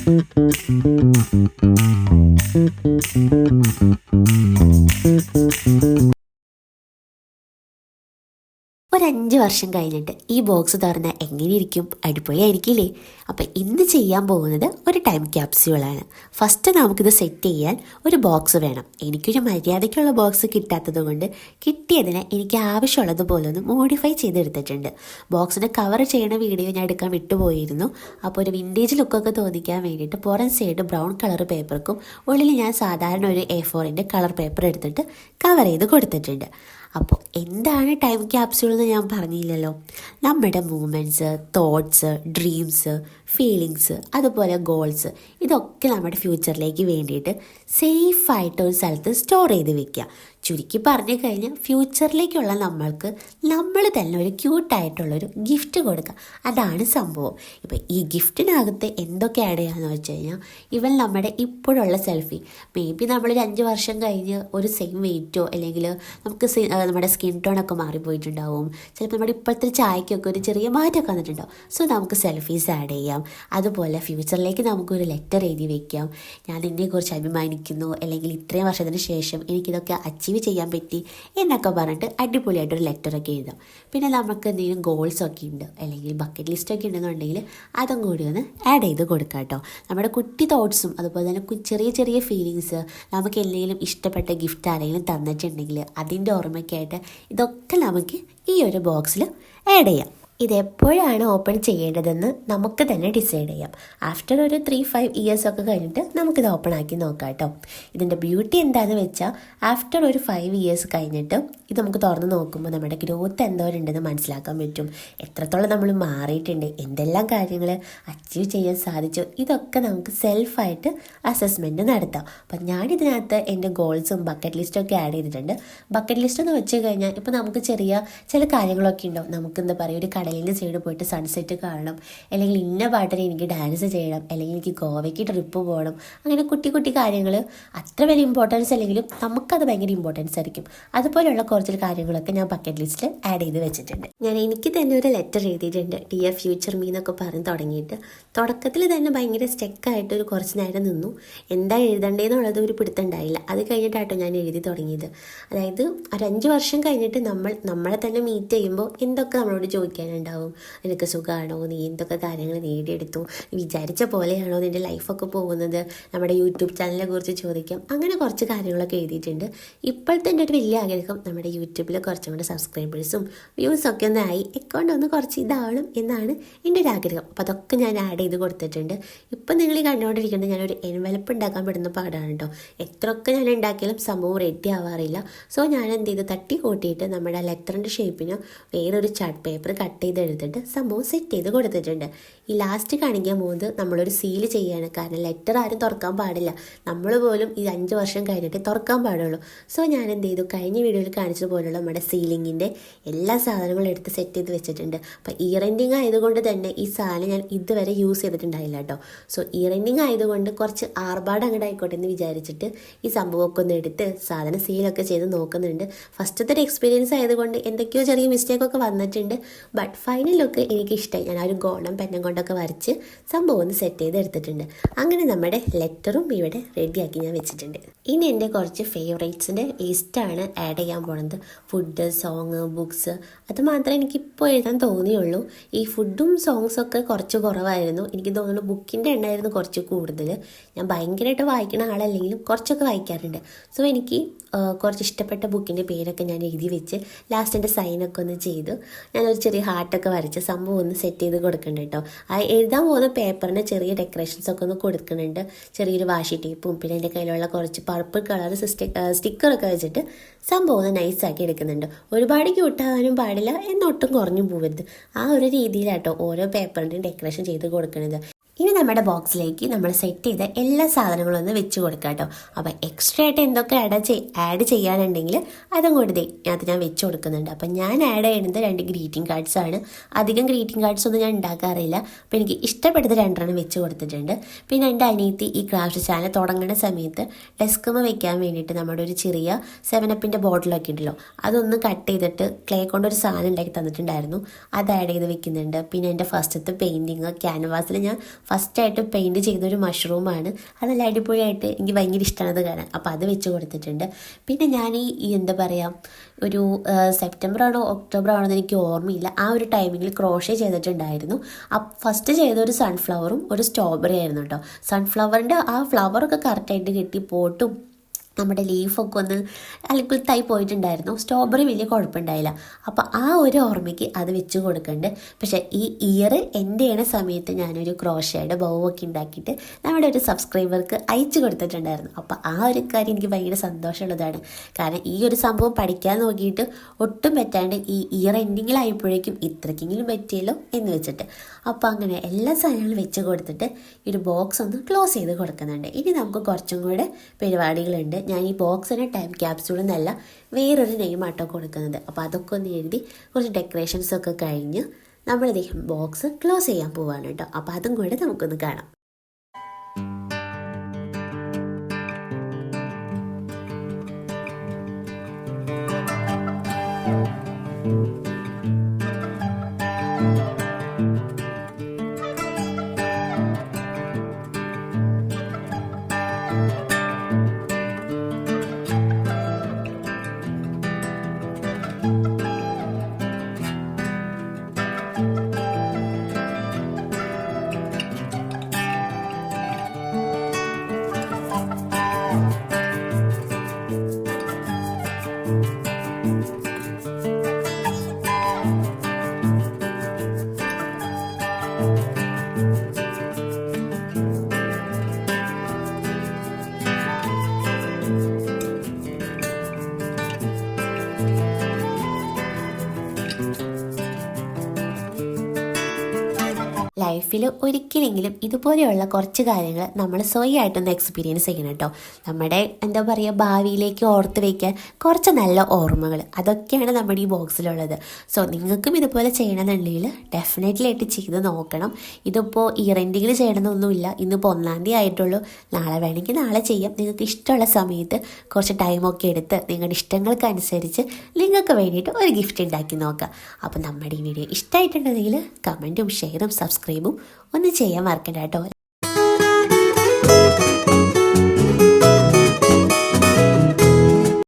スーパーションでーす。ഒരു അഞ്ച് വർഷം കഴിഞ്ഞിട്ട് ഈ ബോക്സ് തുറന്നാൽ എങ്ങനെയിരിക്കും? അടിപൊളിയായിരിക്കില്ലേ? അപ്പം ഇന്ന് ചെയ്യാൻ പോകുന്നത് ഒരു ടൈം ക്യാപ്സ്യൂളാണ് ഫസ്റ്റ് നമുക്കിത് സെറ്റ് ചെയ്യാൻ ഒരു ബോക്സ് വേണം. എനിക്കൊരു മര്യാദയ്ക്കുള്ള ബോക്സ് കിട്ടാത്തത് കൊണ്ട് കിട്ടിയതിന് എനിക്ക് ആവശ്യമുള്ളതുപോലെ ഒന്ന് മോഡിഫൈ ചെയ്തെടുത്തിട്ടുണ്ട് ബോക്സിന് കവർ ചെയ്യണ വീഡിയോ ഞാൻ എടുക്കാൻ വിട്ടുപോയിരുന്നു. അപ്പോൾ ഒരു വിന്റേജ് ലുക്കൊക്കെ തോന്നിക്കാൻ വേണ്ടിയിട്ട് പുറം സൈഡ് ബ്രൗൺ കളർ പേപ്പർക്കും ഉള്ളിൽ ഞാൻ സാധാരണ ഒരു എ ഫോറിന്റെ കളർ പേപ്പർ എടുത്തിട്ട് കവർ ചെയ്ത് കൊടുത്തിട്ടുണ്ട്. അപ്പോൾ എന്താണ് ടൈം ക്യാപ്സ്യൂൾ എന്ന് ഞാൻ പറഞ്ഞില്ലല്ലോ. നമ്മുടെ മൂമെന്റ്സ് തോട്ട്സ് ഡ്രീംസ് ഫീലിങ്സ് അതുപോലെ ഗോൾസ് ഇതൊക്കെ നമ്മുടെ ഫ്യൂച്ചറിലേക്ക് വേണ്ടിയിട്ട് സേഫായിട്ട് ഒരു സ്ഥലത്ത് സ്റ്റോർ ചെയ്ത് വെക്കുക. ചുരുക്കി പറഞ്ഞു കഴിഞ്ഞാൽ ഫ്യൂച്ചറിലേക്കുള്ള നമ്മൾക്ക് നമ്മൾ തന്നെ ഒരു ക്യൂട്ടായിട്ടുള്ളൊരു ഗിഫ്റ്റ് കൊടുക്കുക അതാണ് സംഭവം. ഇപ്പം ഈ ഗിഫ്റ്റിനകത്ത് എന്തൊക്കെ ആഡ് ചെയ്യാന്ന് വെച്ച് കഴിഞ്ഞാൽ ഇവൻ നമ്മുടെ ഇപ്പോഴുള്ള സെൽഫി മേ ബി നമ്മളൊരു അഞ്ച് വർഷം കഴിഞ്ഞ് ഒരു സെയിം വെയിറ്റോ അല്ലെങ്കിൽ നമുക്ക് നമ്മുടെ സ്കിൻ ടോണൊക്കെ മാറിപ്പോയിട്ടുണ്ടാവും. ചിലപ്പോൾ നമ്മുടെ ഇപ്പോഴത്തെ ചായക്കൊക്കെ ഒരു ചെറിയ മാറ്റമൊക്കെ വന്നിട്ടുണ്ടാവും. സോ നമുക്ക് സെൽഫീസ് ആഡ് ചെയ്യാം. അതുപോലെ ഫ്യൂച്ചറിലേക്ക് നമുക്കൊരു ലെറ്റർ എഴുതി വയ്ക്കാം ഞാൻ ഇതിനെക്കുറിച്ച് അഭിമാനിക്കുന്നു. അല്ലെങ്കിൽ ഇത്രയും വർഷത്തിന് ശേഷം എനിക്കിതൊക്കെ അച്ചീവ് ചെയ്യാൻ പറ്റി എന്നൊക്കെ പറഞ്ഞിട്ട് അടിപൊളിയായിട്ടൊരു ലെറ്ററൊക്കെ എഴുതാം. പിന്നെ നമുക്ക് എന്തെങ്കിലും ഗോൾസൊക്കെ ഉണ്ട് അല്ലെങ്കിൽ ബക്കറ്റ് ലിസ്റ്റ് ഒക്കെ ഉണ്ടെന്നുണ്ടെങ്കിൽ അതും കൂടി ഒന്ന് ആഡ് ചെയ്ത് കൊടുക്കാം കേട്ടോ. നമ്മുടെ കുട്ടി തോട്ട്സും അതുപോലെ തന്നെ ചെറിയ ചെറിയ ഫീലിങ്സ് നമുക്ക് എന്തെങ്കിലും ഇഷ്ടപ്പെട്ട ഗിഫ്റ്റ് ആരെങ്കിലും തന്നിട്ടുണ്ടെങ്കിൽ അതിന്റെ ഓർമ്മയ്ക്കായിട്ട് ഇതൊക്കെ നമുക്ക് ഈ ഒരു ബോക്സിൽ ആഡ് ചെയ്യാം. ഇതെപ്പോഴാണ് ഓപ്പൺ ചെയ്യേണ്ടതെന്ന് നമുക്ക് തന്നെ ഡിസൈഡ് ചെയ്യാം. ആഫ്റ്റർ ഒരു ത്രീ ഫൈവ് ഇയേഴ്സ് ഒക്കെ കഴിഞ്ഞിട്ട് നമുക്കിത് ഓപ്പൺ ആക്കി നോക്കാം കേട്ടോ ഇതിന്റെ ബ്യൂട്ടി എന്താണെന്ന് വെച്ചാൽ ആഫ്റ്റർ ഒരു ഫൈവ് ഇയേഴ്സ് കഴിഞ്ഞിട്ട് ഇത് നമുക്ക് തുറന്ന് നോക്കുമ്പോൾ നമ്മുടെ ഗ്രോത്ത് എന്തോരുണ്ടെന്ന് മനസ്സിലാക്കാൻ പറ്റും. എത്രത്തോളം നമ്മൾ മാറിയിട്ടുണ്ട് എന്തെല്ലാം കാര്യങ്ങൾ അച്ചീവ് ചെയ്യാൻ സാധിച്ചു ഇതൊക്കെ നമുക്ക് സെൽഫായിട്ട് അസസ്മെന്റ് നടത്താം. അപ്പം ഞാനിതിനകത്ത് എന്റെ ഗോൾസും ബക്കറ്റ് ലിസ്റ്റും ഒക്കെ ആഡ് ചെയ്തിട്ടുണ്ട്. ബക്കറ്റ് ലിസ്റ്റ് എന്ന് വെച്ച് കഴിഞ്ഞാൽ ഇപ്പോൾ നമുക്ക് ചെറിയ ചില കാര്യങ്ങളൊക്കെ ഉണ്ടാവും നമുക്ക് എന്താ പറയുക ഒരു കടലിന്റെ സൈഡ് പോയിട്ട് സൺസെറ്റ് കാണണം. അല്ലെങ്കിൽ ഇന്ന പാട്ടിന് എനിക്ക് ഡാൻസ് ചെയ്യണം. അല്ലെങ്കിൽ എനിക്ക് ഗോവയ്ക്ക് ട്രിപ്പ് പോകണം. അങ്ങനെ കുട്ടി കുട്ടി കാര്യങ്ങൾ അത്ര വലിയ ഇമ്പോർട്ടൻസ് അല്ലെങ്കിലും നമുക്കത് ഭയങ്കര ഇമ്പോർട്ടൻസ് ആയിരിക്കും. അതുപോലെയുള്ള കുറച്ച് കാര്യങ്ങളൊക്കെ ഞാൻ ബക്കറ്റ് ലിസ്റ്റിൽ ആഡ് ചെയ്ത് വെച്ചിട്ടുണ്ട്. ഞാൻ എനിക്ക് തന്നെ ഒരു ലെറ്റർ എഴുതിയിട്ടുണ്ട്. ഡിയർ ഫ്യൂച്ചർ മീ എന്നൊക്കെ പറഞ്ഞ് തുടങ്ങിയിട്ട്. തുടക്കത്തിൽ തന്നെ ഭയങ്കര സ്റ്റെക്കായിട്ട് ഒരു കുറച്ച് നേരം നിന്നു. എന്താ എഴുതണ്ടേന്നുള്ളത് ഒരു പിടുത്തുണ്ടായില്ല അത് കഴിഞ്ഞിട്ടാട്ടോ ഞാൻ എഴുതി തുടങ്ങിയത്. അതായത് ഒരു അഞ്ച് വർഷം കഴിഞ്ഞിട്ട് നമ്മൾ നമ്മളെ തന്നെ മീറ്റ് ചെയ്യുമ്പോൾ എന്തൊക്കെ നമ്മളോട് ചോദിക്കാനുണ്ടാവും നിനക്ക് സുഖമാണോ നീ എന്തൊക്കെ കാര്യങ്ങൾ നേടിയെടുത്തു? വിചാരിച്ച പോലെയാണോ നിന്റെ ലൈഫൊക്കെ പോകുന്നത്? നമ്മുടെ യൂട്യൂബ് ചാനലിനെ കുറിച്ച് ചോദിക്കാം. അങ്ങനെ കുറച്ച് കാര്യങ്ങളൊക്കെ എഴുതിയിട്ടുണ്ട്. ഇപ്പോഴത്തെ എന്റെ ഒരു വലിയ ആഗ്രഹം നമ്മുടെ യൂട്യൂബിൽ കുറച്ചും കൂടെ സബ്സ്ക്രൈബേഴ്സും വ്യൂസൊക്കെ ഒന്നായി അക്കൗണ്ട് ഒന്ന് കുറച്ച് ഇതാവണം എന്നാണ് എന്റെ ഒരു ആഗ്രഹം. അപ്പോൾ അതൊക്കെ ഞാൻ ആഡ് ചെയ്ത് കൊടുത്തിട്ടുണ്ട്. ഇപ്പം നിങ്ങൾ ഈ കണ്ടുകൊണ്ടിരിക്കുന്നത് ഞാനൊരു എൻവലപ്പ് ഉണ്ടാക്കാൻ പെടുന്ന പാടാണ് കേട്ടോ. എത്രയൊക്കെ ഞാൻ ഉണ്ടാക്കിയാലും സംഭവം റെഡി ആവാറില്ല. സോ ഞാൻ എന്ത് ചെയ്ത്? തട്ടി കൂട്ടിയിട്ട് നമ്മുടെ ലെറ്ററിന്റെ ഷേപ്പിന് വേറൊരു ചാർട്ട് പേപ്പർ കട്ട് ചെയ്ത് എടുത്തിട്ട് സംഭവം സെറ്റ് ചെയ്ത് കൊടുത്തിട്ടുണ്ട്. ഈ ലാസ്റ്റ് കാണിക്കാൻ പോകുന്നത് നമ്മളൊരു സീൽ ചെയ്യാണ്. കാരണം ലെറ്റർ ആരും തുറക്കാൻ പാടില്ല. നമ്മൾ പോലും ഈ അഞ്ച് വർഷം കഴിഞ്ഞിട്ട് തുറക്കാൻ പാടുള്ളൂ. സോ ഞാൻ എന്ത് ചെയ്തു? കഴിഞ്ഞ വീഡിയോയിൽ കാണിച്ചതുപോലുള്ള നമ്മുടെ സീലിങ്ങിന്റെ എല്ലാ സാധനങ്ങളും എടുത്ത് സെറ്റ് ചെയ്ത് വെച്ചിട്ടുണ്ട്. അപ്പോൾ ഇയർ എൻഡിങ് ആയതുകൊണ്ട് തന്നെ ഈ സാധനം ഞാൻ ഇതുവരെ യൂസ് ചെയ്തിട്ടുണ്ടായില്ല കേട്ടോ. സോ ഇയർ എൻഡിങ് ആയതുകൊണ്ട് കുറച്ച് ആർഭാട് അങ്ങോട്ട് ആയിക്കോട്ടെ എന്ന് വിചാരിച്ചിട്ട് ഈ സംഭവമൊക്കെ ഒന്ന് എടുത്ത് സാധനം സീലൊക്കെ ചെയ്ത് നോക്കുന്നുണ്ട്. ഫസ്റ്റത്തെ ഒരു എക്സ്പീരിയൻസ് ആയതുകൊണ്ട് എന്തൊക്കെയോ ചെറിയ മിസ്റ്റേക്കൊക്കെ വന്നിട്ടുണ്ട്. ബട്ട് ഫൈനൽ ലുക്ക് എനിക്കിഷ്ടമായി ഞാൻ ഒരു ഗോണം പെന്നും കൊണ്ടൊക്കെ വരച്ച് സംഭവം ഒന്ന് സെറ്റ് ചെയ്ത് എടുത്തിട്ടുണ്ട് അങ്ങനെ നമ്മുടെ ലെറ്ററും ഇവിടെ റെഡിയാക്കി ഞാൻ വെച്ചിട്ടുണ്ട്. ഇനി എന്റെ കുറച്ച് ഫേവറേറ്റ്സിന്റെ ലിസ്റ്റാണ് ആഡ് ചെയ്യാൻ പോണത്. ഫുഡ് സോങ് ബുക്സ് അത് മാത്രമേ എനിക്ക് ഇപ്പോൾ എഴുതാൻ തോന്നിയുള്ളൂ. ഈ ഫുഡും സോങ്സൊക്കെ കുറച്ച് കുറവായിരുന്നു. എനിക്ക് തോന്നുന്നു ബുക്കിന്റെ എണ്ണമായിരുന്നു കുറച്ച് കൂടുതൽ ഞാൻ ഭയങ്കരമായിട്ട് വായിക്കുന്ന ആളല്ലെങ്കിലും കുറച്ചൊക്കെ വായിക്കാറുണ്ട്. സോ എനിക്ക് കുറച്ച് ഇഷ്ടപ്പെട്ട ബുക്കിന്റെ പേരൊക്കെ ഞാൻ എഴുതി വെച്ച് ലാസ്റ്റ് എന്റെ സൈനൊക്കെ ഒന്ന് ചെയ്തു ഞാനൊരു ചെറിയ ഹാർട്ടൊക്കെ വരച്ച് സംഭവം ഒന്ന് സെറ്റ് ചെയ്ത് കൊടുക്കുന്നുണ്ട് കേട്ടോ ആ എഴുതാൻ പോകുന്ന പേപ്പറിന് ചെറിയ ഡെക്കറേഷൻസ് ഒക്കെ ഒന്ന് കൊടുക്കുന്നുണ്ട് ചെറിയൊരു വാഷി ടേപ്പും പിന്നെ എന്റെ കയ്യിലുള്ള കുറച്ച് പർപ്പിൾ കളർ സ്റ്റിക്കറൊക്കെ വെച്ചിട്ട് സംഭവം ഒന്ന് നൈസാക്കി എടുക്കുന്നുണ്ട്. ഒരുപാട് ക്യൂട്ടാകാനും പാടില്ല എന്നൊട്ടും കുറഞ്ഞു പോകരുത് ആ ഒരു രീതിയിലാട്ടോ ഓരോ പേപ്പറിന്റെയും ഡെക്കറേഷൻ ചെയ്ത് കൊടുക്കുന്നത് ഇനി നമ്മുടെ ബോക്സിലേക്ക് നമ്മൾ സെറ്റ് ചെയ്ത എല്ലാ സാധനങ്ങളും ഒന്ന് വെച്ച് കൊടുക്കാം കേട്ടോ. അപ്പോൾ എക്സ്ട്രാ ആയിട്ട് എന്തൊക്കെ ആഡ് ചെയ് ആഡ് ചെയ്യാനുണ്ടെങ്കിൽ അതും കൂടി ദേ അത് ഞാൻ വെച്ച് കൊടുക്കുന്നുണ്ട്. അപ്പം ഞാൻ ആഡ് ചെയ്യുന്നത് രണ്ട് ഗ്രീറ്റിംഗ് കാർഡ്സ് ആണ്. അധികം ഗ്രീറ്റിംഗ് കാർഡ്സ് ഒന്നും ഞാൻ ഉണ്ടാക്കാറില്ല. അപ്പോൾ എനിക്ക് ഇഷ്ടപ്പെട്ടത് രണ്ടെണ്ണം വെച്ച് കൊടുത്തിട്ടുണ്ട്. പിന്നെ എന്റെ അനിയത്തി ഈ ക്രാഫ്റ്റ് ചാനൽ തുടങ്ങുന്ന സമയത്ത് ഡെസ്കുമ വെക്കാൻ വേണ്ടിയിട്ട് നമ്മുടെ ഒരു ചെറിയ സെവനപ്പിന്റെ ബോട്ടിലൊക്കെ ഉണ്ടല്ലോ അതൊന്ന് കട്ട് ചെയ്തിട്ട് ക്ലേ കൊണ്ടൊരു സാധനം ഉണ്ടാക്കി തന്നിട്ടുണ്ടായിരുന്നു. അത് ആഡ് ചെയ്ത് വെക്കുന്നുണ്ട്. പിന്നെ എന്റെ ഫസ്റ്റത്തെ പെയിന്റിങ് ക്യാൻവാസിൽ ഞാൻ ഫസ്റ്റായിട്ട് പെയിന്റ് ചെയ്തൊരു മഷ്റൂമാണ്. അത് നല്ല അടിപൊളിയായിട്ട് എനിക്ക് ഭയങ്കര ഇഷ്ടമാണ് അത് കാണാൻ. അപ്പോൾ അത് വെച്ച് കൊടുത്തിട്ടുണ്ട്. പിന്നെ ഞാൻ ഈ എന്താ പറയുക ഒരു സെപ്റ്റംബർ ആണോ ഒക്ടോബർ ആണോ എന്ന് എനിക്ക് ഓർമ്മയില്ല. ആ ഒരു ടൈമിങ്ങിൽ ക്രോഷേ ചെയ്തിട്ടുണ്ടായിരുന്നു. ആ ഫസ്റ്റ് ചെയ്ത ഒരു സൺഫ്ലവറും ഒരു സ്ട്രോബെറി ആയിരുന്നു കേട്ടോ. സൺഫ്ലവറിന്റെ ആ ഫ്ലവറൊക്കെ കറക്റ്റായിട്ട് കിട്ടി പോട്ടും നമ്മുടെ ലീഫൊക്കെ ഒന്ന് അലക്കുത്തായി പോയിട്ടുണ്ടായിരുന്നു. സ്ട്രോബെറി വലിയ കുഴപ്പമുണ്ടായില്ല. അപ്പോൾ ആ ഒരു ഓർമ്മയ്ക്ക് അത് വെച്ച് കൊടുക്കുന്നുണ്ട് പക്ഷേ ഈ ഇയർ എന്റെ ചെയ്യണ സമയത്ത് ഞാനൊരു ക്രോഷയുടെ ബൗവൊക്കെ ഉണ്ടാക്കിയിട്ട് നമ്മുടെ ഒരു സബ്സ്ക്രൈബർക്ക് അയച്ചു കൊടുത്തിട്ടുണ്ടായിരുന്നു. അപ്പോൾ ആ ഒരു കാര്യം എനിക്ക് ഭയങ്കര സന്തോഷമുള്ളതാണ്. കാരണം ഈ ഒരു സംഭവം പഠിക്കാൻ നോക്കിയിട്ട് ഒട്ടും പറ്റാണ്ട് ഈ ഇയർ എൻഡിങ്ങിലായപ്പോഴേക്കും ഇത്രക്കെങ്കിലും പറ്റിയല്ലോ എന്ന് വെച്ചിട്ട്. അപ്പോൾ അങ്ങനെ എല്ലാ സാധനങ്ങളും വെച്ച് കൊടുത്തിട്ട് ഈ ഒരു ബോക്സ് ഒന്ന് ക്ലോസ് ചെയ്ത് കൊടുക്കുന്നുണ്ട്. ഇനി നമുക്ക് കുറച്ചും കൂടെ പരിപാടികളുണ്ട്. ഞാൻ ഈ ബോക്സിന് ടൈം ക്യാപ്സ്യൂൾ എന്നല്ല വേറൊരു നെയിമാട്ടോ കൊടുക്കുന്നത്. അപ്പോൾ അതൊക്കെ ഒന്ന് എഴുതി കുറച്ച് ഡെക്കറേഷൻസ് ഒക്കെ കഴിഞ്ഞ് നമ്മൾ ഇദ്ദേഹം ബോക്സ് ക്ലോസ് ചെയ്യാൻ പോവാണ് കേട്ടോ. അപ്പോൾ അതും കൂടെ നമുക്കൊന്ന് കാണാം. ലൈഫിൽ ഒരിക്കലെങ്കിലും ഇതുപോലെയുള്ള കുറച്ച് കാര്യങ്ങൾ നമ്മൾ സ്വയമായിട്ടൊന്ന് എക്സ്പീരിയൻസ് ചെയ്യണം കേട്ടോ നമ്മുടെ എന്താ പറയുക ഭാവിയിലേക്ക് ഓർത്ത് വയ്ക്കാൻ കുറച്ച് നല്ല ഓർമ്മകൾ അതൊക്കെയാണ് നമ്മുടെ ഈ ബോക്സിലുള്ളത്. സോ നിങ്ങൾക്കും ഇതുപോലെ ചെയ്യണമെന്നുണ്ടെങ്കിൽ ഡെഫിനറ്റ്ലി ആയിട്ട് ചെയ്ത് നോക്കണം. ഇതിപ്പോൾ ഈ റെന്റിങ്ങിൽ ചെയ്യണമെന്നൊന്നുമില്ല. ഇന്നിപ്പോൾ ഒന്നാം തീയതി ആയിട്ടുള്ളൂ. നാളെ വേണമെങ്കിൽ നാളെ ചെയ്യാം. നിങ്ങൾക്ക് ഇഷ്ടമുള്ള സമയത്ത് കുറച്ച് ടൈമൊക്കെ എടുത്ത് നിങ്ങളുടെ ഇഷ്ടങ്ങൾക്കനുസരിച്ച് നിങ്ങൾക്ക് വേണ്ടിയിട്ട് ഒരു ഗിഫ്റ്റ് ഉണ്ടാക്കി നോക്കാം. അപ്പോൾ നമ്മുടെ ഈ വീഡിയോ ഇഷ്ടമായിട്ടുണ്ടെങ്കിൽ കമന്റും ഷെയറും സബ്സ്ക്രൈബും ഒന്ന് ചെയ്യാൻ മറക്കണ്ട കേട്ടോ.